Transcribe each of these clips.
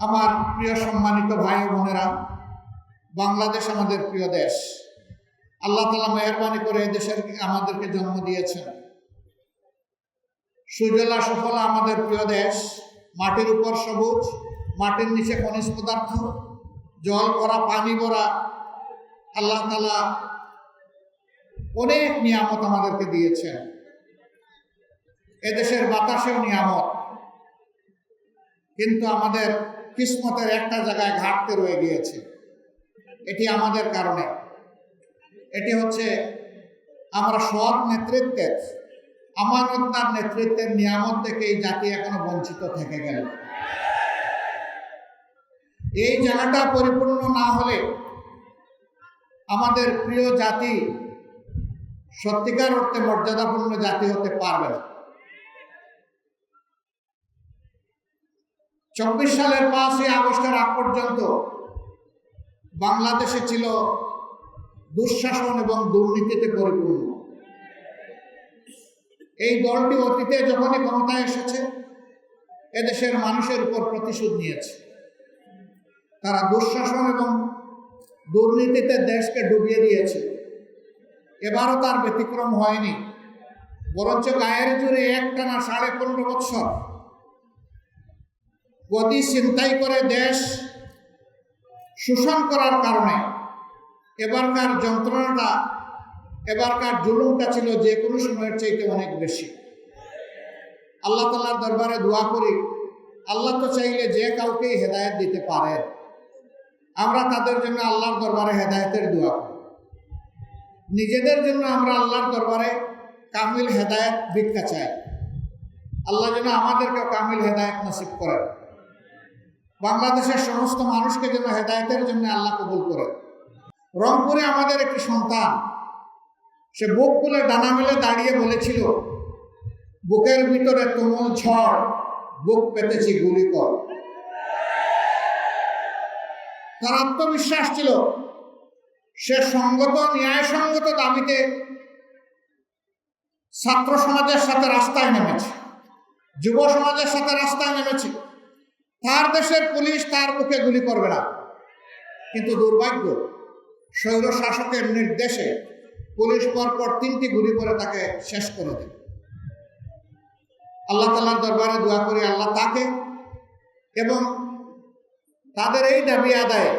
আমার প্রিয় সম্মানিত ভাই বোনেরা, বাংলাদেশ আমাদের প্রিয় দেশ। আল্লাহ তালা মেহরবানি করে দেশের আমাদেরকে জন্ম দিয়েছেন। সুজলা সুফলা আমাদের প্রিয় দেশ, মাটির উপর সবুজ, মাটির নিচে খনিজ পদার্থ, জল ভরা, পানি ভরা, আল্লাহ তালা অনেক নিয়ামত আমাদেরকে দিয়েছেন। এদেশের বাতাসেও নিয়ামত। কিন্তু আমাদের কিসমতের একটা জায়গায় ঘাটতে রয়ে গিয়েছে। এটি আমাদের কারণে। এটি হচ্ছে আমরা সৎ নেতৃত্বের, আমানতদার নেতৃত্বের নিয়ামত থেকে এই জাতি এখনও বঞ্চিত থেকে গেল। এই জায়গাটা পরিপূর্ণ না হলে আমাদের প্রিয় জাতি সত্যিকার অর্থে মর্যাদাপূর্ণ জাতি হতে পারবে না। চব্বিশ সালের পাঁচই আগস্টের আগ পর্যন্ত বাংলাদেশে ছিল দুঃশাসন এবং দুর্নীতিতে পরিপূর্ণ। এই দলটি অতীতে যখনই ক্ষমতায় এসেছে, এদেশের মানুষের উপর প্রতিশোধ নিয়েছে। তারা দুঃশাসন এবং দুর্নীতিতে দেশকে ডুবিয়ে দিয়েছে। এবারও তার ব্যতিক্রম হয়নি। বরঞ্চ গায়ের জুড়ে একটানা সাড়ে পনেরো বৎসর গতি চিন্তাই করে দেশ শোষণ করার কারণে এবারকার যন্ত্রণাটা, এবারকার জুলুমটা ছিল যে কোনো সময়ের চাইতে অনেক বেশি। আল্লাহ তালার দরবারে দোয়া করি, আল্লাহ তো চাইলে যে কাউকেই হেদায়ত দিতে পারেন আমরা তাদের জন্য আল্লাহর দরবারে হেদায়তের দোয়া করি। নিজেদের জন্য আমরা আল্লাহর দরবারে কামিল হেদায়ত ভিক্ষা চাই। আল্লাহ যেন আমাদেরকে কামিল হেদায়ত নসিব করেন। বাংলাদেশের সমস্ত মানুষকে যেন হেদায়তের জন্য আল্লাহ কবুল করে। রংপুরে আমাদের একটি সন্তান, সে বুক খুলে ডানা মেলে দাঁড়িয়ে বলেছিল, বুকের ভিতরে তুমুল ঝড়, বুক পেতেছি গুলি কর। তার আত্মবিশ্বাস ছিল, সে সঙ্গত, ন্যায়সঙ্গত দাবিতে ছাত্র সমাজের সাথে রাস্তায় নেমেছে, যুব সমাজের সাথে রাস্তায় নেমেছে। তার দেশের পুলিশ তার মুখে গুলি করবে না। কিন্তু দুর্ভাগ্য স্বৈর শাসকের নির্দেশে পুলিশ পরপর তিনটি গুলি করে তাকে শেষ করে দেয়। আল্লাহ তালার দরবারে দোয়া করে, আল্লাহ তাকে এবং তাদের এই দাবি আদায়ে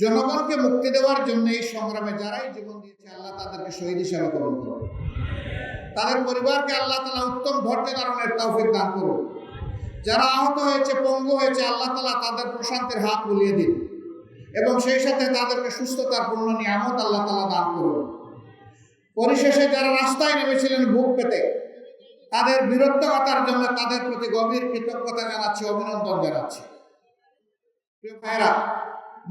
জনগণকে মুক্তি দেওয়ার জন্য এই সংগ্রামে যারাই জীবন দিয়েছে, আল্লাহ তাদেরকে শহীদ হিসাবে গ্রহণ করুন। তাদের পরিবারকে আল্লাহ তালা উত্তম ধৈর্য ধারণের তৌফিক দান করুন। যারা আহত হয়েছে, পঙ্গু হয়েছে, আল্লাহ তালা তাদের প্রশান্তের হাত বুলিয়ে দিন। এবং সেই সাথে তাদেরকে সুস্থতার পূর্ণ নিয়ামত আল্লাহ তালা দান করুন। পরিশেষে যারা রাস্তায় নেমেছিলেন বুক পেতে, তাদের বীরত্বকতার জন্য তাদের প্রতি গভীর কৃতজ্ঞতা জানাচ্ছি, অভিনন্দন জানাচ্ছি। প্রিয় ভাইরা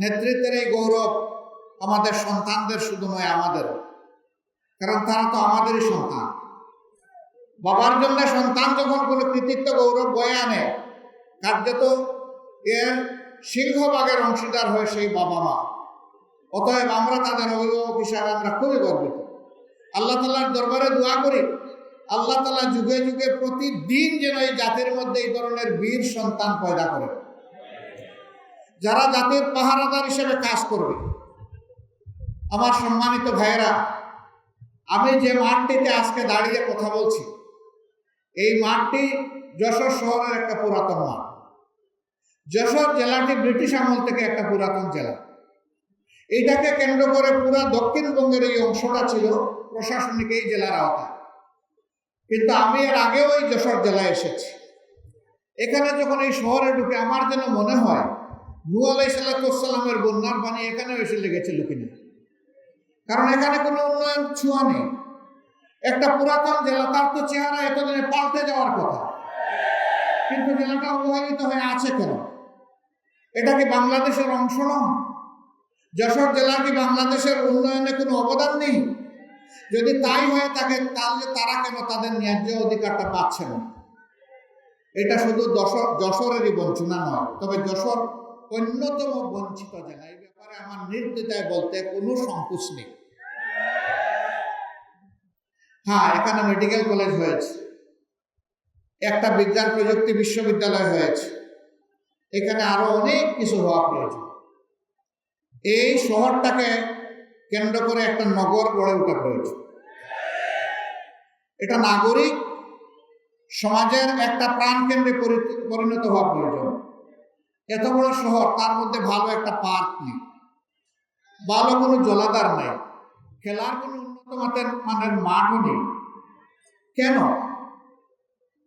নেতৃত্বের এই গৌরব আমাদের সন্তানদের শুধু নয়, আমাদের। কারণ তারা তো আমাদেরই সন্তান। বাবার জন্য সন্তান যখন কোনো কৃতিত্ব, গৌরব বয়ে আনে কার্যত এর সিংহভাগের অংশীদার হয় সেই বাবা মা। অতএব আমরা তাদের অভিভাবক হিসাবে আমরা খুবই গর্বিত। আল্লাহ তালার দরবারে দোয়া করি, আল্লাহ তালা যুগে যুগে প্রতিদিন যেন এই জাতির মধ্যে এই ধরনের বীর সন্তান পয়দা করে। যারা জাতির পাহারাদার হিসেবে কাজ করবে। আমার সম্মানিত ভাইয়েরা, আমি যে মাঠটিতে আজকে দাঁড়িয়ে কথা বলছি, এই মাঠটি যশোর শহরের একটা পুরাতন মাঠ। যশোর জেলাটি ব্রিটিশ আমল থেকে একটা পুরাতন জেলা। এইটাকে কেন্দ্র করে পুরা দক্ষিণবঙ্গের এই অংশটা ছিল প্রশাসনিক এই জেলার আওতায় কিন্তু আমি এর আগেও এই যশোর জেলায় এসেছি। এখানে যখন এই শহরে ঢুকে আমার যেন মনে হয়, নু আলাই বন্যার পানি এখানেও এসে লেগেছিল কিনা কারণ এখানে কোনো উন্নয়ন ছোঁয়া নেই। একটা পুরাতন জেলা, তার তো চেহারা এতদিনে পাল্টে যাওয়ার কথা। কিন্তু জেলাটা অবহেলিত হয়ে আছে কেন? এটা কি বাংলাদেশের অংশ নয়? যশোর জেলা কি বাংলাদেশের উন্নয়নে কোনো অবদান নেই? যদি তাই হয়ে থাকে, তাহলে তারা কেন তাদের ন্যায্য অধিকারটা পাচ্ছে না? এটা শুধু যশোর যশোরেরই বঞ্চনা নয়, তবে যশোর অন্যতম বঞ্চিত জেলা। এই ব্যাপারে আমার নির্দ্বিধায় বলতে কোনো সংকোচ নেই। হ্যাঁ এখানে মেডিকেল কলেজ হয়েছে। একটা বিজ্ঞান প্রযুক্তি বিশ্ববিদ্যালয় হয়েছে। এখানে আরও অনেক কিছু হওয়া প্রয়োজন। এই শহরটাকে কেন্দ্র করে একটা নগর গড়ে ওঠা প্রয়োজন। এটা নাগরিক সমাজের একটা প্রাণ কেন্দ্রে পরিণত হওয়া প্রয়োজন। এত বড় শহর, তার মধ্যে ভালো একটা পার্ক নেই। ভালো কোনো জলাধার নেই। খেলার কোনো উন্নত মানের মানের মাঠও নেই। কেন?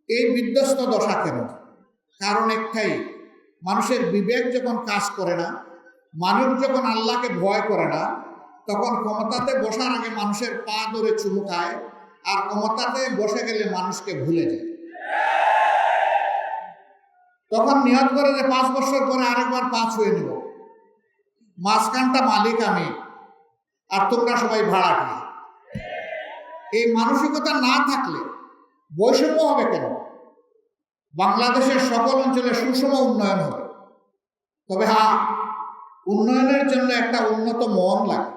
এই বিধ্বস্ত দশা কেন? কারণ একটাই মানুষের বিবেক যখন কাজ করে না, মানুষ যখন আল্লাহকে ভয় করে না, তখন ক্ষমতাতে বসার আগে মানুষের পা ধরে চুমুকায় আর ক্ষমতাতে বসে গেলে মানুষকে ভুলে যায়। তখন নিয়ত করে যে পাঁচ বছর পরে আরেকবার পাঁচ হয়ে নেব। মাঝখানটা মালিক আমি, আর তোমরা সবাই ভাড়াটি এই মানসিকতা না থাকলে বৈষম্য হবে কেন? বাংলাদেশের সকল অঞ্চলে সুষম উন্নয়ন হবে। তবে হ্যাঁ উন্নয়নের জন্য একটা উন্নত মন লাগে,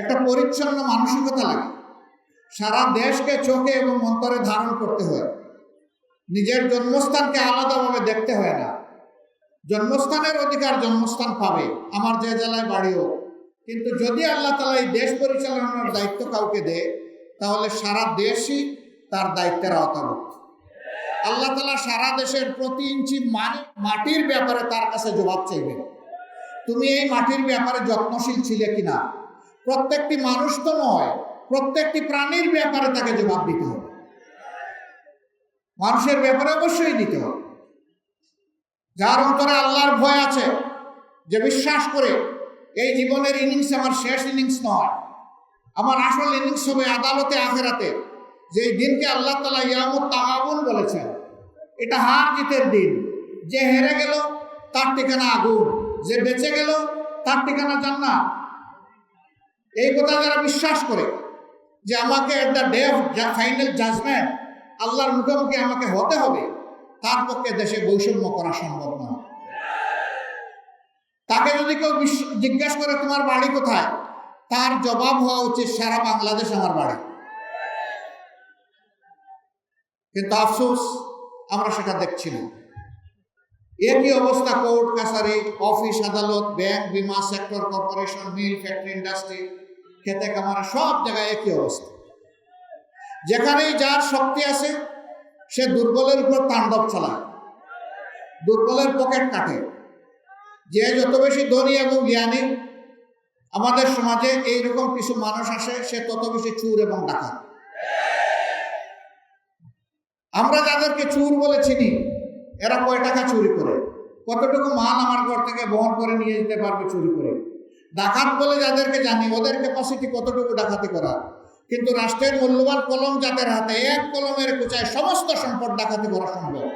একটা পরিচ্ছন্ন মানসিকতা লাগে। সারা দেশকে চোখে এবং অন্তরে ধারণ করতে হয়। নিজের জন্মস্থানকে আলাদাভাবে দেখতে হয় না। জন্মস্থানের অধিকার জন্মস্থান পাবে, আমার যে জেলায় বাড়িও কিন্তু যদি আল্লাহ তালা এই দেশ পরিচালনার দায়িত্ব কাউকে দেয়, তাহলে সারা দেশই তার দায়িত্বের আওতাভুক্ত। আল্লাহ তালা সারা দেশের প্রতি ইঞ্চি মানে মাটির ব্যাপারে তার কাছে জবাব চাইবে। তুমি এই মাটির ব্যাপারে যত্নশীল ছিলে কিনা? প্রত্যেকটি মানুষ তো নয়, প্রত্যেকটি প্রাণীর ব্যাপারে তাকে জবাব দিতে হবে। মানুষের ব্যাপারে অবশ্যই দিতে হবে। যার অন্তরে আল্লাহর ভয় আছে, যে বিশ্বাস করে, এই জীবনের ইনিংস আমার শেষ ইনিংস নয়, আমার আসল ইনিংস হবে আদালতে, আখেরাতে। যে দিনকে আল্লাহ তালা ইয়ামুত বলেছেন, এটা হার জিতের দিন। যে হেরে গেল, তার ঠিকানা আগুন। যে বেঁচে গেল, তার ঠিকানা জান্নাত। এই কথা যারা বিশ্বাস করে যে আমাকে at the day of final judgement আল্লাহর মুখোমুখি আমাকে হতে হবে, তার পক্ষে দেশে বৈষম্য করা সম্ভব নয়। তাকে যদি কেউ জিজ্ঞাসা করে, তোমার বাড়ি কোথায়? তার জবাব হওয়া উচিত সারা বাংলাদেশ আমার বাড়ি। কিন্তু আফসোস, আমরা সেটা দেখছি না। একই অবস্থা কোর্ট কাছারি, অফিস আদালত, ব্যাংক, বিমা, sector corporation, mill, factory, industry, খেতে কামারে সব জায়গায় একই অবস্থা। যেখানেই যার শক্তি আছে, সে দুর্বলের উপর তাণ্ডব চালায়। দুর্বলের পকেট কাটে। যে যত বেশি ধনী এবং জ্ঞানী আমাদের সমাজে এইরকম কিছু মানুষ আসে, সে তত বেশি চুর এবং ডাকাত। আমরা যাদেরকে চুর বলে চিনি, এরা কয় টাকা চুরি করে? কতটুকু মাল আমার ঘর থেকে বহন করে নিয়ে যেতে পারবে চুরি করে? ডাকাত বলে যাদেরকে জানি ওদের ক্যাপাসিটি কতটুকু ডাকাতি করা? কিন্তু রাষ্ট্রের মূল্যবান কলম যাদের হাতে, এক কলমের কোচায় সমস্ত সম্পদ ডাকাতি করা সম্ভব।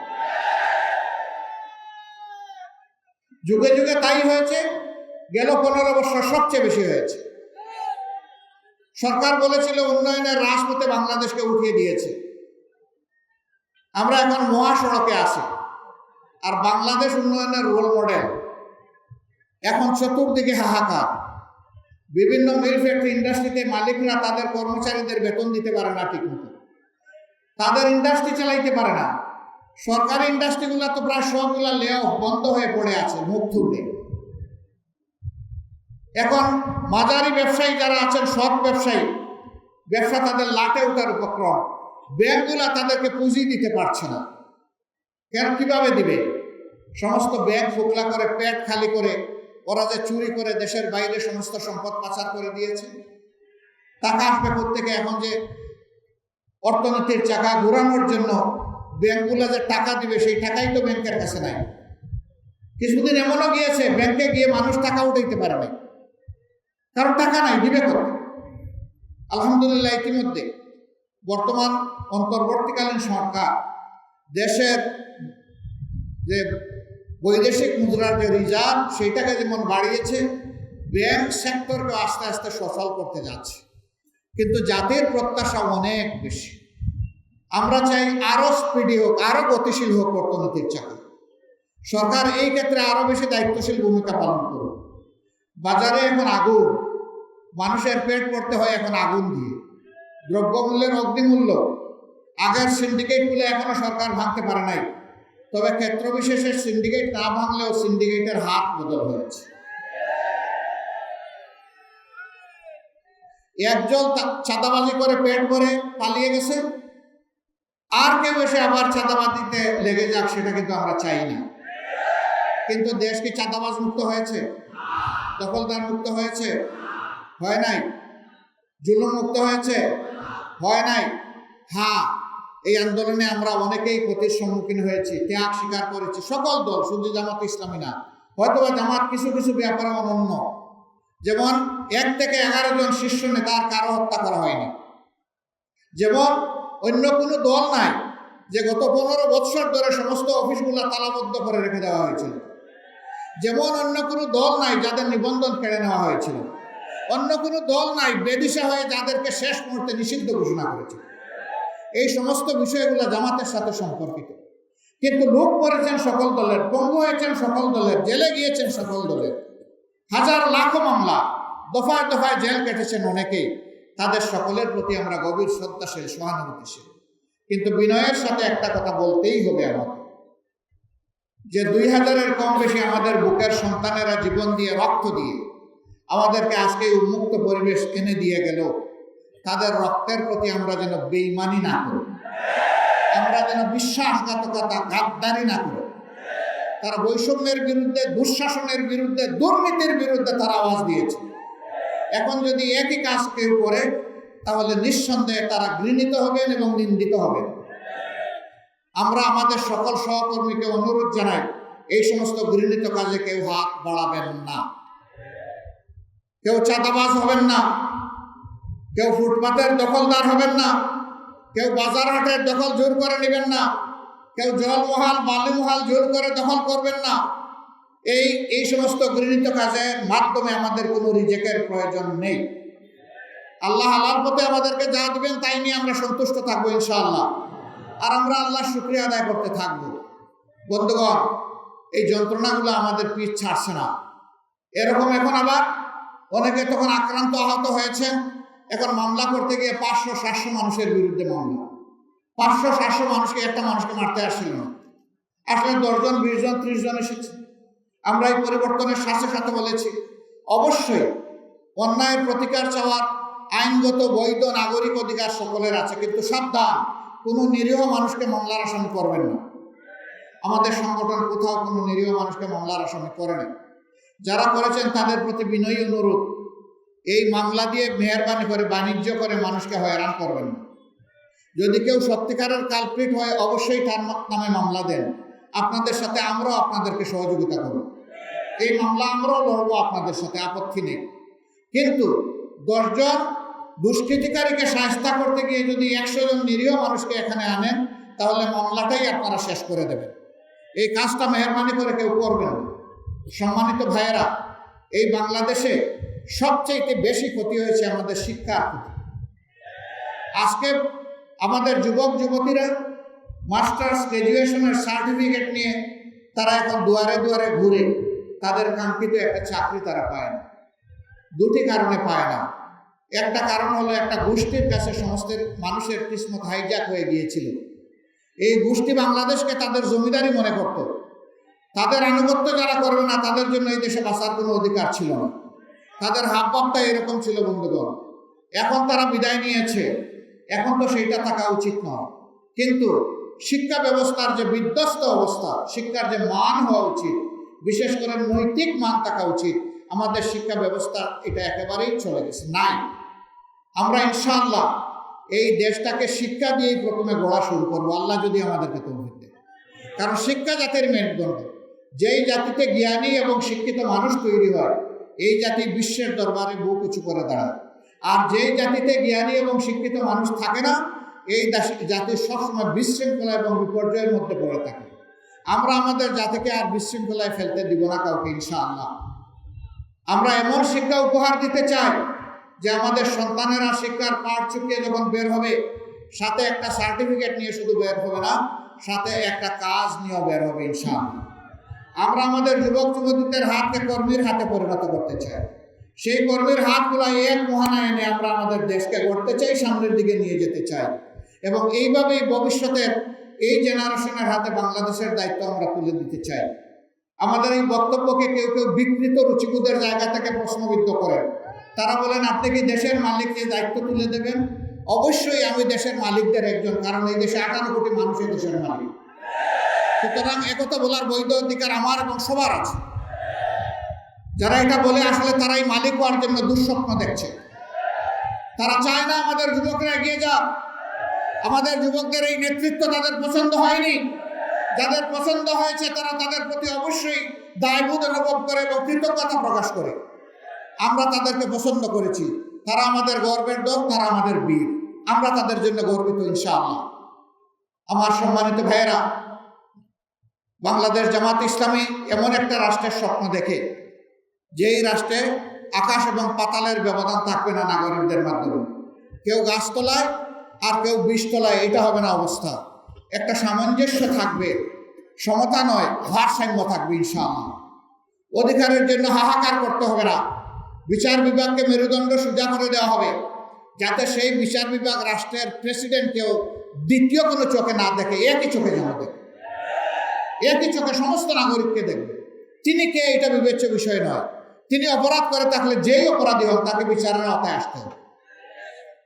যুগে যুগে তাই হয়েছে, গেল পনেরো বছর সবচেয়ে বেশি হয়েছে। সরকার বলেছিল উন্নয়নের রাজপথে বাংলাদেশকে উঠিয়ে দিয়েছে। আমরা এখন মহাসড়কে আছি। আর বাংলাদেশ উন্নয়নের রোল মডেল এখন চতুর্দিকে হাহাকার। বিভিন্ন মিল ফ্যাক্টরি ইন্ডাস্ট্রিতে মালিকরা তাদের কর্মচারীদের বেতন দিতে পারে না ঠিক মতো তাদের ইন্ডাস্ট্রি চালাইতে পারে না। সরকারি ইন্ডাস্ট্রিগুলো তো প্রায় সবগুলা লে বন্ধ হয়ে পড়ে আছে, মুখ থুবড়ে। এখন মাঝারি ব্যবসায়ী যারা আছেন, সৎ ব্যবসায়ী, ব্যবসা তাদের লাটে ওঠার উপক্রম। ব্যাংকগুলা তাদেরকে পুঁজি দিতে পারছে না। কেন কীভাবে দিবে? সমস্ত ব্যাংক ফোকলা করে, পেট খালি করে, ওরা যে চুরি করে দেশের বাইরে সমস্ত সম্পদ পাচার করে দিয়েছে। টাকা আসবে থেকে এখন যে অর্থনীতির চাকা ঘোরানোর জন্য ব্যাংকগুলো যে টাকা দিবে, সেই টাকাই তো ব্যাংকের কাছে নাই। কিছুদিন এমনও গিয়েছে, ব্যাংকে গিয়ে মানুষ টাকা উঠাইতে পারে নাই। কারণ টাকা নাই, দিবে কত আলহামদুলিল্লাহ, ইতিমধ্যে। বর্তমান অন্তর্বর্তীকালীন সরকার দেশের যে বৈদেশিক মুদ্রার যে রিজার্ভ, সেইটাকে যেমন বাড়িয়েছে, ব্যাংক সেক্টরকে আস্তে আস্তে সফল করতে যাচ্ছে। কিন্তু জাতির প্রত্যাশা অনেক বেশি। আমরা চাই আরও স্পিডি হোক, আরও গতিশীল হোক অর্থনৈতিক চাকরি। সরকার এই ক্ষেত্রে আরও বেশি দায়িত্বশীল ভূমিকা পালন করুক। বাজারে এখন আগুন, মানুষের পেট পড়তে হয় এখন আগুন দিয়ে। দ্রব্যমূল্যের অগ্নিমূল্য। আগের সিন্ডিকেটগুলো এখনও সরকার ভাঙতে পারে নাই। তবে ক্ষেত্র বিশেষে সিন্ডিকেট না ভাঙলেও সিন্ডিকেটের হাত বদল হয়েছে। একজন চাঁদাবাজি করে পেট ভরে পালিয়ে গেছে। আর কেউ এসে আবার চাঁদাবাজিতে লেগে যাক, সেটা কিন্তু আমরা চাই না। কিন্তু দেশ কি চাঁদাবাজ মুক্ত হয়েছে? দখলদার মুক্ত হয়েছে? হয় নাই। জুলুম মুক্ত হয়েছে? হয় নাই? হ্যাঁ এই আন্দোলনে আমরা অনেকেই ক্ষতির সম্মুখীন হয়েছি, ত্যাগ স্বীকার করেছি, সকল দল, শুধু জামাত ইসলামী না, হয়তোবা জামাত কিছু কিছু ব্যাপারে অনন্য। যেমন এক থেকে এগারো জন শীর্ষ নেতার কারও হত্যা করা হয়নি। যেমন অন্য কোনো দল নাই যে গত পনেরো বৎসর ধরে সমস্ত অফিসগুলো তালাবদ্ধ করে রেখে দেওয়া হয়েছিল। যেমন অন্য কোনো দল নাই যাদের নিবন্ধন কেড়ে নেওয়া হয়েছিল। অন্য কোনো দল নাই, বেদিশা হয়ে যাদেরকে শেষ মুহূর্তে নিষিদ্ধ ঘোষণা করেছে। এই সমস্ত বিষয়গুলো জামাতের সাথে সম্পর্কিত। কিন্তু লোক পড়েছেন সকল দলের, পঙ্গু হয়েছেন সকল দলের, জেলে গিয়েছেন সকল দলের। হাজার লাখো মামলা, দফায় দফায় জেল কেটেছেন অনেকেই। তাদের সকলের প্রতি আমরা গভীর শ্রদ্ধাশীল, সহানুভূতিশীল। কিন্তু বিনয়ের সাথে একটা কথা বলতেই হবে আমাকে। যে দুই হাজারের কম বেশি আমাদের বুকের সন্তানেরা জীবন দিয়ে রক্ত দিয়ে আমাদেরকে আজকে উন্মুক্ত পরিবেশ এনে দিয়ে গেল। তাদের রক্তের প্রতি আমরা যেন বেইমানি না করি। আমরা যেন বিশ্বাসঘাতকতা, গাদ্দারি না করি। তারা বৈষম্যের বিরুদ্ধে, দুঃশাসনের বিরুদ্ধে, দুর্নীতির বিরুদ্ধে তারা আওয়াজ দিয়েছে। এখন যদি একই কাজ কেউ করে, তাহলে নিঃসন্দেহে তারা ঘৃণিত হবেন এবং নিন্দিত হবেন। আমরা আমাদের সকল সহকর্মীকে অনুরোধ জানাই, এই সমস্ত ঘৃণিত কাজে কেউ হাত বাড়াবেন না। কেউ চাঁদাবাজ হবেন না। কেউ ফুটপাতের দখলদার হবেন না। কেউ বাজার হাটের দখল জোর করে নেবেন না। কেউ জলমহাল বালিমহাল জোর করে দখল করবেন না। এই এই সমস্ত গৃহীত কাজের মাধ্যমে আমাদের কোনো রিজেকের প্রয়োজন নেই। আল্লাহ আল্লাহর পথে আমাদেরকে যা দিবেন তাই নিয়ে আমরা সন্তুষ্ট থাকব ইনশাআল্লাহ। আর আমরা আল্লাহর শুক্রিয়া আদায় করতে থাকব। বন্ধুগণ, এই যন্ত্রণাগুলো আমাদের পিঠ ছাড়ছে না। এরকম এখন আবার অনেকে তখন আক্রান্ত আহত হয়েছেন এখন মামলা করতে গিয়ে পাঁচশো, সাতশো মানুষের বিরুদ্ধে মামলা। পাঁচশো, সাতশো মানুষকে একটা মানুষকে মারতে আসছিল না। আসলে দশজন বিশ জন ত্রিশ জন এসেছে আমরা এই পরিবর্তনের সাথে সাথে বলেছি, অবশ্যই অন্যায়ের প্রতিকার চাওয়ার আইনগত, বৈধ, নাগরিক অধিকার সকলের আছে, কিন্তু সাবধান, কোনো নিরীহ মানুষকে মামলার আসামি করবেন না। আমাদের সংগঠন কোথাও কোনো নিরীহ মানুষকে মামলার আসামি করে না। যারা করেছেন তাদের প্রতি বিনয়ী অনুরোধ, এই মামলা দিয়ে মেহরবানি করে, বাণিজ্য করে মানুষকে হয়রান করবেন না। যদি কেউ সত্যিকারের কালপ্রিট হয়, অবশ্যই তার নামে মামলা দেন। আপনাদের সাথে আমরাও আপনাদেরকে সহযোগিতা করব। এই মামলা আমরাও লড়বো আপনাদের সাথে, আপত্তি নেই। কিন্তু দশজন দুষ্কৃতিকারীকে সাহস্তা করতে গিয়ে যদি একশো জন নিরীহ মানুষকে এখানে আনেন, তাহলে মামলাটাই আপনারা শেষ করে দেবেন। এই কাজটা মেহরবানি করে কেউ করবেন না। সম্মানিত ভাইয়েরা, এই বাংলাদেশে সবচেয়ে বেশি ক্ষতি হয়েছে আমাদের ক্ষতি আজকে আমাদের যুবক, যুবতীরা মাস্টার্স গ্র্যাজুয়েশনের সার্টিফিকেট নিয়ে তারা এখন দুয়ারে দুয়ারে ঘুরে তাদের কাঙ্ক্ষিত একটা চাকরি তারা পায় না। দুটি কারণে পায় না। একটা কারণ হলো একটা গোষ্ঠীর কাছে সমস্ত মানুষের কিসমত হাইজ্যাক হয়ে গিয়েছিল। এই গোষ্ঠী বাংলাদেশকে তাদের জমিদারি মনে করত। তাদের আনুগত্য যারা করবে না, তাদের জন্য এই দেশে বাঁচার কোনো অধিকার ছিল না। তাদের হাব ভাবটা এরকম ছিল, বন্ধুগণ। এখন তারা বিদায় নিয়েছে। এখন তো সেইটা থাকা উচিত নয়। কিন্তু শিক্ষা ব্যবস্থার যে বিধ্বস্ত অবস্থা, শিক্ষার যে মান হওয়া উচিত, বিশেষ করে নৈতিক মান থাকা উচিত, আমাদের শিক্ষা ব্যবস্থা এটা একেবারেই চলে গেছে। নাই। আমরা ইনশাআল্লাহ এই দেশটাকে শিক্ষা দিয়েই প্রথমে গড়া শুরু করব। আল্লাহ যদি আমাদেরকে তৌফিক দেয় কারণ শিক্ষা জাতির মেরুদণ্ড। যেই জাতিতে জ্ঞানী এবং শিক্ষিত মানুষ তৈরি হয়, এই জাতি বিশ্বের দরবারে বুক উঁচু করে দাঁড়ায়। আর যেই জাতিতে জ্ঞানী এবং শিক্ষিত মানুষ থাকে না, এই জাতি সবসময় বিশৃঙ্খলা এবং বিপর্যয়ের মধ্যে পড়ে থাকে। আমরা আমাদের জাতিকে আর বিশৃঙ্খলায় ফেলতে দিব না কাউকে ইনশা ইনশাআল্লাহ। আমরা এমন শিক্ষা উপহার দিতে চাই যে আমাদের সন্তানেরা শিক্ষার পাঠ চুকিয়ে যখন বের হবে, সাথে একটা সার্টিফিকেট নিয়ে শুধু বের হবে না, সাথে একটা কাজ নিয়েও বের হবে, ইনশাআল্লাহ। আমরা আমাদের যুবক যুবতীদের হাতকে কর্মীর হাতে পরিণত করতে চাই। সেই কর্মীর হাতগুলো এক মহানা এনে আমরা আমাদের দেশকে গড়তে চাই, সামনের দিকে নিয়ে যেতে চাই। এবং এইভাবেই ভবিষ্যতের এই জেনারেশনের হাতে বাংলাদেশের দায়িত্ব আমরা তুলে দিতে চাই। আমাদের এই বক্তব্যকে কেউ কেউ বিকৃত রুচিবোধের জায়গা থেকে প্রশ্নবিদ্ধ করেন। তারা বলেন, আপনি কি দেশের মালিককে দায়িত্ব তুলে দেবেন? অবশ্যই আমি দেশের মালিকদের একজন, কারণ এই দেশে আঠারো কোটি মানুষই দেশের মালিক। সুতরাং একথা বলার বৈধ অধিকার আমার এবং সবার আছে। যারা এটা বলে আসলে তারাই মালিক হওয়ার জন্য দুঃস্বপ্ন দেখছে। তারা চায় না আমাদের যুবকরা এগিয়ে যাক। আমাদের যুবকদের এই নেতৃত্ব তাদের পছন্দ হয়নি। যাদের পছন্দ হয়েছে তারা তাদের প্রতি অবশ্যই দায়বোধ অনুভব করে এবং কৃতজ্ঞতা প্রকাশ করে। আমরা তাদেরকে পছন্দ করেছি। তারা আমাদের গর্বের দল, তারা আমাদের বীর। আমরা তাদের জন্য গর্বিত, ইনশাআল্লাহ। আমার সম্মানিত ভাইয়েরা বাংলাদেশ জামাত ইসলামী এমন একটা রাষ্ট্রের স্বপ্ন দেখে, যেই রাষ্ট্রে আকাশ এবং পাতালের ব্যবধান থাকবে না নাগরিকদের মাধ্যমে। কেউ গাছতলায় আর কেউ বিষতলায় এটা হবে না অবস্থা। একটা সামঞ্জস্য থাকবে, সমতা নয়, ভারসাম্য থাকবে ইনশাআল্লাহ। অধিকারের জন্য হাহাকার করতে হবে না। বিচার বিভাগকে মেরুদণ্ড সোজা করে দেওয়া হবে, যাতে সেই বিচার বিভাগ রাষ্ট্রের প্রেসিডেন্টকেও দ্বিতীয় কোনো চোখে না দেখে, একই চোখে যেন দেখে। একই চোখে সমস্ত নাগরিককে দেখবে? তিনি কে এটা বিবেচ্য বিষয় নয়। তিনি অপরাধ করে থাকলে যেই অপরাধী হন তাকে বিচারের আওতায় আসতে হবে।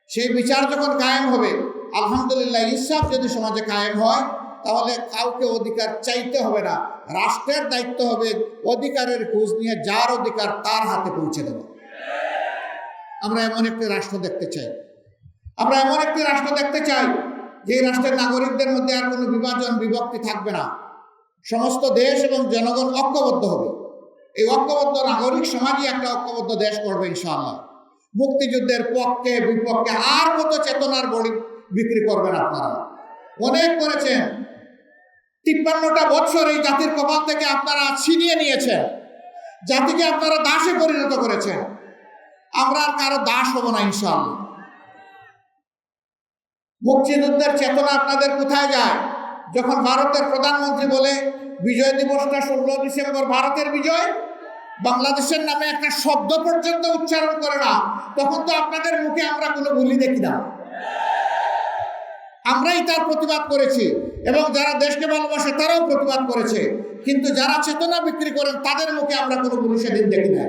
সেই বিচার যখন কায়েম হবে, আলহামদুলিল্লাহ ইনসাফ যদি সমাজে কায়েম হয়, তাহলে কাউকে অধিকার চাইতে হবে না। রাষ্ট্রের দায়িত্ব হবে অধিকারের খোঁজ নিয়ে, যার অধিকার তার হাতে পৌঁছে দেওয়া। আমরা এমন একটি রাষ্ট্র দেখতে চাই। আমরা এমন একটি রাষ্ট্র দেখতে চাই যে রাষ্ট্রের নাগরিকদের মধ্যে আর কোনো বিভাজন, বিভক্তি থাকবে না। সমস্ত দেশ এবং জনগণ ঐক্যবদ্ধ হবে। এই ঐক্যবদ্ধ নাগরিক সমাজই একটা ঐক্যবদ্ধ দেশ করবে ইনশাআল্লাহ। মুক্তিযুদ্ধের পক্ষে, বিপক্ষে আর কত চেতনার বড়ি বিক্রি করবেন আপনারা। অনেক করেছেন। তিপ্পান্নটা বছর এই জাতির কপাল থেকে আপনারা ছিনিয়ে নিয়েছেন। জাতিকে আপনারা দাসে পরিণত করেছেন। আমরা আর কারও দাস হব না ইনশাআল্লাহ। মুক্তিযুদ্ধের চেতনা আপনাদের কোথায় যায়? যখন ভারতের প্রধানমন্ত্রী বলে বিজয় দিবসটা ষোলো ডিসেম্বর ভারতের বিজয়, বাংলাদেশের নামে একটা শব্দ পর্যন্ত উচ্চারণ করে না, তখন তো আপনাদের মুখে আমরা কোনো ভুলি দেখি না। আমরাই তার প্রতিবাদ করেছি এবং যারা দেশকে ভালোবাসে তারাও প্রতিবাদ করেছে। কিন্তু যারা চেতনা বিক্রি করেন, তাদের মুখে আমরা কোনো ভুলি সেদিন দেখি না।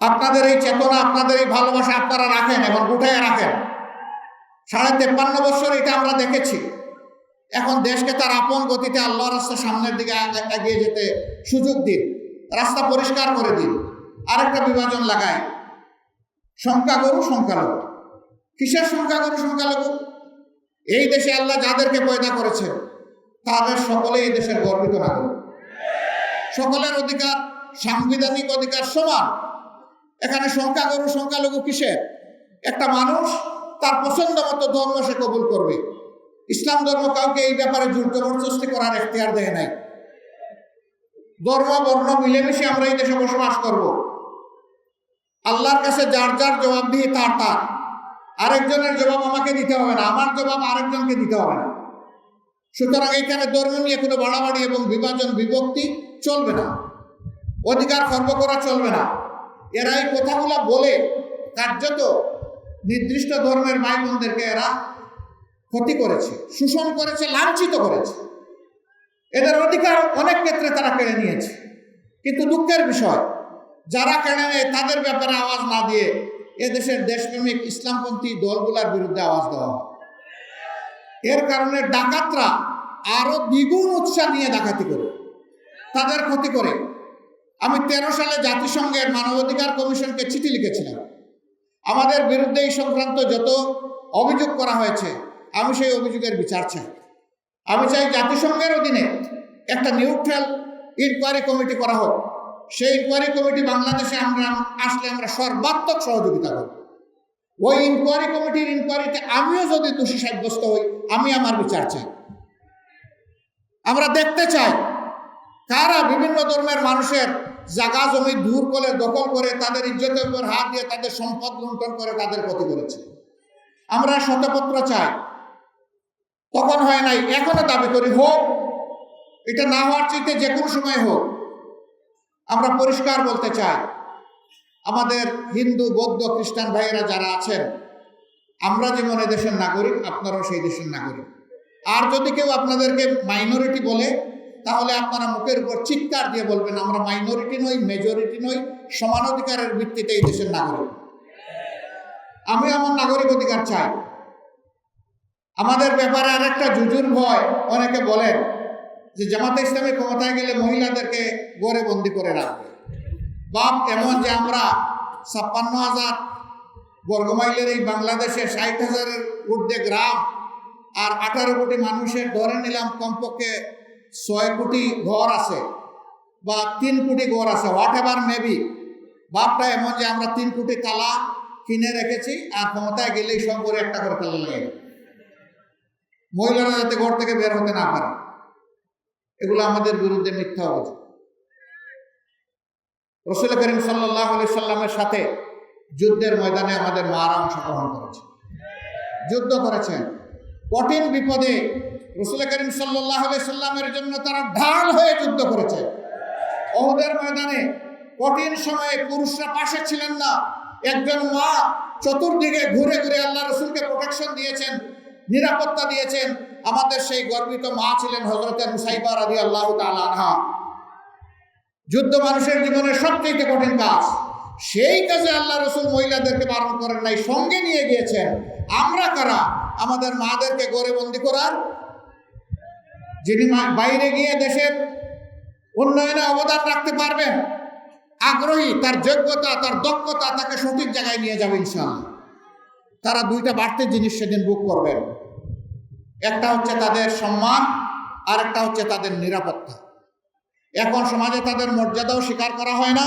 আপনাদের এই চেতনা, আপনাদের এই ভালোবাসা আপনারা রাখেন এবং উঠায় রাখেন। সাড়ে তেপ্পান্ন বছর এটা আমরা দেখেছি। এখন দেশকে তার আপন গতিতে আল্লাহ রাস্তা সামনের দিকে এগিয়ে যেতে সুযোগ দিন, রাস্তা পরিষ্কার করে দিন। আরেকটা বিভাজন লাগায় সংখ্যাগুরু সংখ্যালঘু কিসের সংখ্যাগুরু সংখ্যালঘু এই দেশে আল্লাহ যাদেরকে পয়দা করেছে তাদের সকলে এই দেশের গর্বিত নাগরিক। সকলের অধিকার, সাংবিধানিক অধিকার সমান। এখানে সংখ্যাগুরু সংখ্যালঘু কিসের? একটা মানুষ তার পছন্দ মতো ধর্ম সে কবুল করবে। ইসলাম ধর্ম কাউকে এই ব্যাপারে জোর জবরদস্তি করার এখতিয়ার দেয় নাই। ধর্ম, বর্ণ, মিলেমিশে আমরা এই দেশে বসবাস করব। আল্লাহর কাছে যার যার জবাব দিয়ে তার তার। আরেকজনের জবাব আমাকে দিতে হবে না, আমার জবাব আরেকজনকে দিতে হবে না। সুতরাং এখানে ধর্ম নিয়ে কোনো বাড়াবাড়ি এবং বিভাজন, বিভক্তি চলবে না। অধিকার খর্ব করা চলবে না। এরা এই কথাগুলো বলে কার্যত নির্দিষ্ট ধর্মের ভাই বোনদেরকে এরা ক্ষতি করেছে, শোষণ করেছে, লাঞ্ছিত করেছে। এদের অধিকার অনেক ক্ষেত্রে তারা কেড়ে নিয়েছে। কিন্তু দুঃখের বিষয়, যারা কেড়ে নেয় তাদের ব্যাপারে আওয়াজ না দিয়ে এদেশের দেশপ্রেমিক ইসলামপন্থী দলগুলোর বিরুদ্ধে আওয়াজ দেওয়া হয়। এর কারণে ডাকাতরা আরও দ্বিগুণ উৎসাহ নিয়ে ডাকাতি করে, তাদের ক্ষতি করে। আমি তেরো সালে জাতিসংঘের মানবাধিকার কমিশনকে চিঠি লিখেছিলাম। আমাদের বিরুদ্ধে এই সংক্রান্ত যত অভিযোগ করা হয়েছে, আমি সেই অভিযোগের বিচার চাই। আমি চাই জাতিসংঘের অধীনে একটা নিউট্রাল ইনকোয়ারি কমিটি করা হোক। সেই ইনকোয়ারি কমিটি বাংলাদেশে আমরা আসলে আমরা সর্বাত্মক সহযোগিতা করব। ওই ইনকোয়ারি কমিটির ইনকোয়ারিতে আমিও যদি দোষী সাব্যস্ত হই, আমি আমার বিচার চাই। আমরা দেখতে চাই কারা বিভিন্ন ধর্মের মানুষের জাগা জমি দূর করে, দখল করে, তাদের ইজ্জতের উপর হাত দিয়ে তাদের সম্পদ লুণ্ঠন করে তাদের ক্ষতি করেছে। আমরা শতপত্র চাই। তখন হয় নাই, এখনও দাবি করি, হোক, এটা না হওয়ার চাইতে যে কোনো সময় হোক, আমরা পরিষ্কার বলতে চাই, আমাদের হিন্দু, বৌদ্ধ, খ্রিস্টান ভাইয়েরা যারা আছেন, আমরা যেমন দেশের নাগরিক, আপনারাও সেই দেশের নাগরিক। আর যদি কেউ আপনাদেরকে মাইনরিটি বলে তাহলে আপনারা মুখের উপর চিৎকার দিয়ে বলবেন, আমরা মাইনরিটি নই মেজরিটি নই, সমান অধিকারের ভিত্তিতে এই দেশের নাগরিক। আমি আমার নাগরিক অধিকার চাই। আমাদের ব্যাপারে আরেকটা জুজুর ভয় অনেকে বলেন যে জামাতে ইসলামী ক্ষমতায় গেলে মহিলাদেরকে গড়ে বন্দি করে রাখবে। বাপ, এমন যে আমরা ছাপ্পান্ন হাজার বর্গমাইলের এই বাংলাদেশে ষাট হাজারের ঊর্ধ্বে গ্রাম আর আঠারো কোটি মানুষের ধরে নিলাম কমপক্ষে ছয় কোটি ঘর আছে বা তিন কোটি ঘর আছে হোয়াট এভার মেবি বাপটা এমন যে আমরা তিন কোটি তালা কিনে রেখেছি আর ক্ষমতায় গেলেই সব করে একটা করে তালা লাগে মহিলারা যাতে ঘর থেকে বের হতে না পারে, এগুলো আমাদের বিরুদ্ধে মিথ্যা অভিযোগ। রসুল করিম সাল্লাহ আলি সাল্লামের সাথে যুদ্ধের ময়দানে আমাদের মারা অংশগ্রহণ করেছে যুদ্ধ করেছেন। কঠিন বিপদে রসুল করিম সাল্লাহ সাল্লামের জন্য তারা ঢাল হয়ে যুদ্ধ করেছে। অহুদের ময়দানে কঠিন সময়ে পুরুষরা পাশে ছিলেন না। একজন মা চতুর্দিকে ঘুরে ঘুরে আল্লাহ রসুলকে প্রোটেকশন দিয়েছেন, নিরাপত্তা দিয়েছেন। আমাদের সেই গর্বিত মা ছিলেন হজরতের মুসাইবা রাজি আল্লাহ তালা যুদ্ধ মানুষের জীবনের সবচেয়ে কঠিন কাজ। সেই কাজে আল্লাহ রসুল মহিলাদেরকে বারণ করেন নাই, সঙ্গে নিয়ে গিয়েছেন। আমরা কারা? আমাদের মাদেরকে গড়ে বন্দি করার যিনি বাইরে গিয়ে দেশের উন্নয়নে অবদান রাখতে পারবেন আগ্রহী, তার যোগ্যতা, তার দক্ষতা তাকে সঠিক জায়গায় নিয়ে যাবে ইনশাল্লাহ তারা দুইটা বাড়তি জিনিস সেদিন বুক করবেন একটা হচ্ছে তাদের সম্মান, আর একটা হচ্ছে তাদের নিরাপত্তা। এখন সমাজে তাদের মর্যাদাও স্বীকার করা হয় না,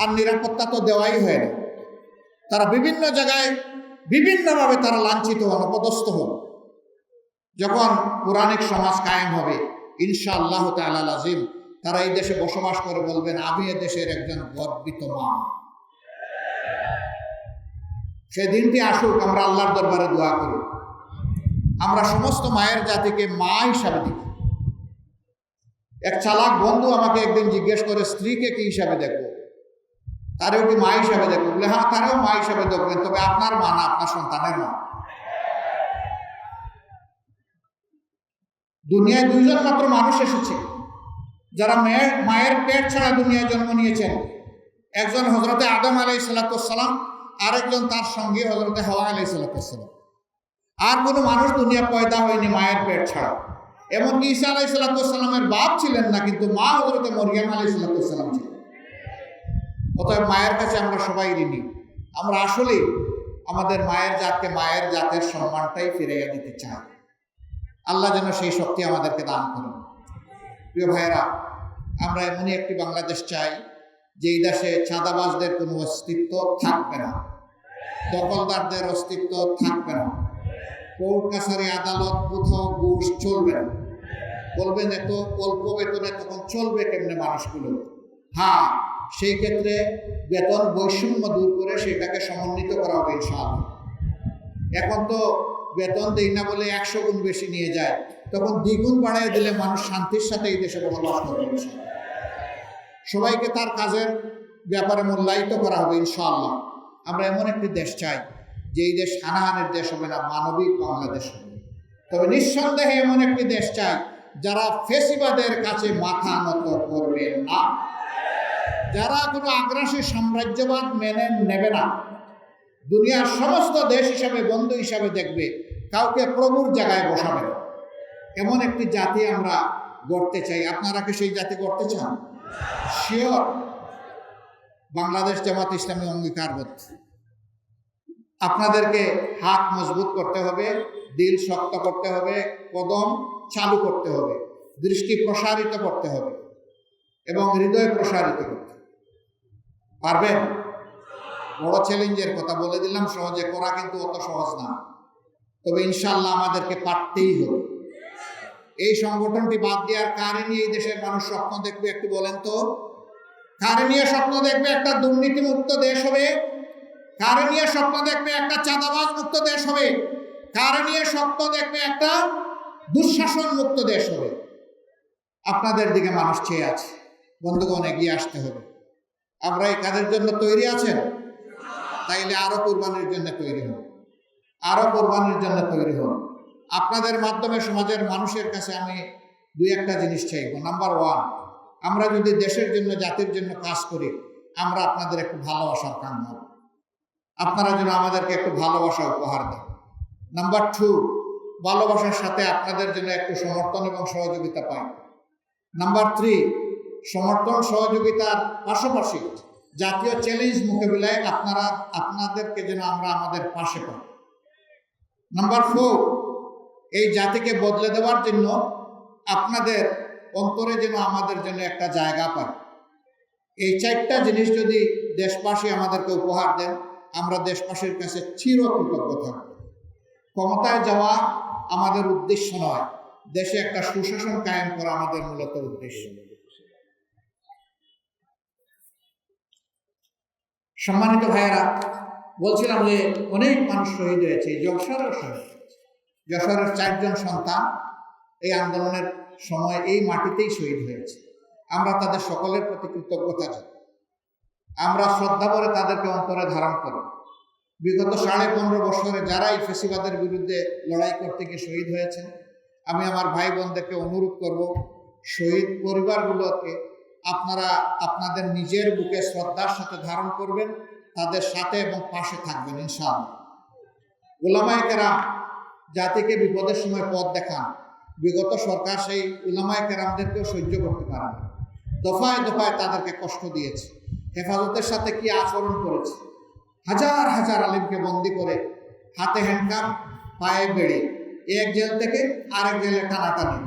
আর নিরাপত্তা তো দেওয়াই হয় না। তারা বিভিন্ন জায়গায় বিভিন্নভাবে তারা লাঞ্ছিত হন, অপদস্থ হন। যখন পুরাণিক সমাজ কায়েম হবে ইনশা আল্লাহ তাল আজিম তারা এই দেশে বসবাস করে বলবেন, আমি এ দেশের একজন গর্বিত মা। সেই দিনটি আসুক, আমরা আল্লাহর দরবারে দোয়া করি। আমরা সমস্ত মায়ের জাতিকে মা হিসাবে দেখি। এক চালাক বন্ধু আমাকে একদিন জিজ্ঞেস করে, স্ত্রীকে কি হিসাবে দেখব তারেও কি মা হিসাবে দেখব বলে হ্যাঁ তারেও মা হিসাবে দেখবেন, তবে আপনার মা না, আপনার সন্তানের মা। দুনিয়ায় দুইজন মাত্র মানুষ এসেছে। যারা মেয়ের মায়ের পেট ছাড়া দুনিয়ায় জন্ম নিয়েছেন। একজন হজরতে আদম আলাই সালাতাম আরেকজন তার সঙ্গে হজরতে হাওয়া আলাই সালাতাম আর কোনো মানুষ দুনিয়া পয়দা হয়নি মায়ের পেট ছাড়া। এমনকি ঈসা আলাই সাল্লাতামের বাপ ছিলেন না, কিন্তু মা হজরতে মরিয়াম আলাই সাল্লাতাম ছিলেন। অতএব মায়ের কাছে আমরা সবাই ঋণী। আমরা আসলে আমাদের মায়ের জাতকে মায়ের জাতের সম্মানটাই ফিরাইয়া দিতে চাই। আল্লাহ যেন সেই শক্তি আমাদেরকে দান করেন। প্রিয় ভাইয়েরা, আমরা এমনই একটি বাংলাদেশ চাই যে এই দেশে চাঁদাবাজদের কোনো অস্তিত্ব থাকবে না, দখলদারদের অস্তিত্ব থাকবে না, কোর্ট কাছারি আদালত, কোথাও ঘুষ চলবে না। বলবেন এত অল্প বেতনে তখন চলবে কেমনে মানুষগুলো? হ্যাঁ সেই ক্ষেত্রে বেতন বৈষম্য দূর করে সেটাকে সমন্বিত করা হবে ইনশাআল্লাহ। এখন তো বেতন দেই না বলে একশো গুণ বেশি নিয়ে যায়। তখন দ্বিগুণ বাড়াই দিলে মানুষ শান্তির সাথে এই দেশে বসবাস করবে সবাইকে তার কাজের ব্যাপারে মূল্যায়িত করা হবে ইনশাআল্লাহ। আমরা এমন একটি দেশ চাই যে এই দেশ হানাহানের দেশ হবে না, মানবিক বাংলাদেশ হবে। তবে নিঃসন্দেহে এমন একটি দেশ চাই যারা ফেসিবাদের কাছে মাথা নত করবে না। যারা কোনো আগ্রাসী সাম্রাজ্যবাদ মেনে নেবে না দুনিয়ার সমস্ত দেশ হিসাবে, বন্ধু হিসাবে দেখবে, কাউকে প্রভুর জায়গায় বসাবে এমন একটি জাতি আমরা গড়তে চাই। আপনারা কি সেই জাতি গড়তে চান? শিওর বাংলাদেশ জামাত ইসলামী অঙ্গীকারবদ্ধ। আপনাদেরকে হাত মজবুত করতে হবে, দিল শক্ত করতে হবে, কদম চালু করতে হবে, দৃষ্টি প্রসারিত করতে হবে এবং হৃদয় প্রসারিত করতে পারবেন? বড় চ্যালেঞ্জের কথা বলে দিলাম, সহজে করা কিন্তু অত সহজ না। তবে ইনশাল্লাহ আমাদেরকে পারতেই হবে। এই সংগঠনটি বাদ দেওয়ার কারে নিয়ে এই দেশের মানুষ স্বপ্ন দেখবে একটু বলেন তো? কারে নিয়ে স্বপ্ন দেখবে একটা দুর্নীতিমুক্ত দেশ হবে? কারে নিয়ে স্বপ্ন দেখবে একটা চাঁদাবাজ মুক্ত দেশ হবে? কারে নিয়ে স্বপ্ন দেখবে একটা দুঃশাসন মুক্ত দেশ হবে? আপনাদের দিকে মানুষ চেয়ে আছে। বন্ধুগণ, এগিয়ে আসতে হবে। আমরা এই কাজের জন্য তৈরি আছেন? তাইলে আরও কোরবানির জন্য তৈরি হব আরও কোরবানির জন্য তৈরি হন। আপনাদের মাধ্যমে সমাজের মানুষের কাছে আমি দুই একটা জিনিস চাইব। নাম্বার ওয়ান আমরা যদি দেশের জন্য, জাতির জন্য কাজ করি, আমরা আপনাদের একটু ভালোবাসার কাম হব। আপনারা যেন আমাদেরকে একটু ভালোবাসা উপহার দেন। নাম্বার টু ভালোবাসার সাথে আপনাদের জন্য একটু সমর্থন এবং সহযোগিতা পাই। নাম্বার থ্রি সমর্থন, সহযোগিতার পাশাপাশি জাতীয় চ্যালেঞ্জ মোকাবিলায় আপনারা, আপনাদেরকে যেন আমরা আমাদের পাশে পাই। নাম্বার ফোর এই জাতিকে বদলে দেওয়ার জন্য আপনাদের অন্তরে যেন আমাদের জন্য একটা জায়গা পায়। এই চারটা জিনিস যদি দেশবাসী আমাদেরকে উপহার দেন, আমরা দেশবাসীর কাছে চিরকৃতজ্ঞ থাকব। ক্ষমতায় যাওয়া আমাদের উদ্দেশ্য নয়, দেশে একটা সুশাসন কায়েম করা আমাদের মূলত উদ্দেশ্য। সম্মানিত ভাইয়েরা, বলছিলাম যে অনেক মানুষ শহীদ হয়েছে যশোরের শহীদ। যশোরের চারজন সন্তান এই আন্দোলনের সময় এই মাটিতেই শহীদ হয়েছে। আমরা তাদের সকলের প্রতি কৃতজ্ঞতা জানাই। আমরা শ্রদ্ধা করে তাদেরকে অন্তরে ধারণ করি। বিগত সাড়ে পনেরো বছরে যারা এই ফেসিবাদের বিরুদ্ধে লড়াই করতে গিয়ে শহীদ হয়েছেন, আমি আমার ভাই বোনদেরকে অনুরোধ করব, শহীদ পরিবারগুলোকে আপনারা আপনাদের নিজের বুকে শ্রদ্ধার সাথে ধারণ করবেন, তাদের সাথে এবং পাশে থাকবেন, ইনশাআল্লাহ। ওলামায় কেরাম জাতিকে বিপদের সময় পথ দেখান। বিগত সরকার সেই উলামায় কেরামদেরকেও সহ্য করতে পারে না। দফায় দফায় তাদেরকে কষ্ট দিয়েছে। হেফাজতের সাথে কি আচরণ করেছে? হাজার হাজার আলিমকে বন্দি করে হাতে হ্যান্ডকাম পায়ে বেড়ে, এক জেল থেকে আরেক জেলে টানাটানি।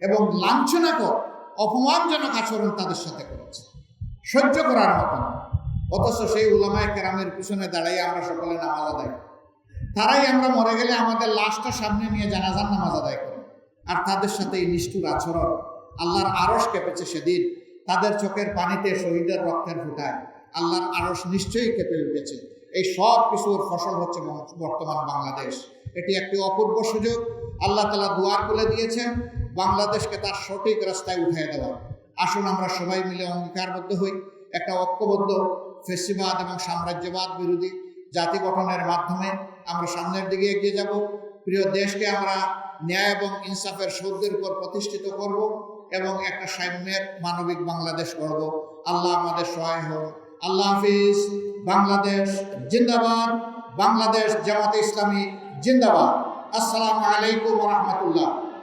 এবং লাঞ্ছনাকর অপমানজনক আচরণ তাদের সাথে করেছে। সহ্য করার মতো। অথচ সেই উলামায় কেরামের পিছনে দাঁড়াই আমরা সকলে নামাজ আদায়। তারাই আমরা মরে গেলে আমাদের লাশটা সামনে নিয়ে জানাজার নামাজ আদায় করি। আর তাদের সাথে এই নিষ্ঠুর আচরণ আল্লাহর আড়স কেঁপেছে সেদিন। তাদের চোখের পানিতে শহীদের রক্তের ফুটায়। আল্লাহর আড়স নিশ্চয়ই কেঁপে উঠেছে। এই সব কিছুর ফসল হচ্ছে বর্তমান বাংলাদেশ। এটি একটি অপূর্ব সুযোগ। আল্লাহ তালা দুয়ার খুলে দিয়েছেন। বাংলাদেশকে তার সঠিক রাস্তায় উঠিয়ে দেওয়া। আসুন আমরা সবাই মিলে অঙ্গীকারবদ্ধ হই। একটা ঐক্যবদ্ধ, ফেসিবাদ এবং সাম্রাজ্যবাদ বিরোধী জাতি গঠনের মাধ্যমে আমরা সামনের দিকে এগিয়ে যাব। প্রিয় দেশকে আমরা ন্যায় এবং ইনসাফের সৌদের উপর প্রতিষ্ঠিত করব এবং একটা সাম্যের মানবিক বাংলাদেশ গড়ব। আল্লাহ আমাদের সহায় হোক। আল্লাহ হাফিজ। বাংলাদেশ জিন্দাবাদ। বাংলাদেশ জামাতে ইসলামী জিন্দাবাদ। আসসালামু আলাইকুম রহমতুল্লাহ।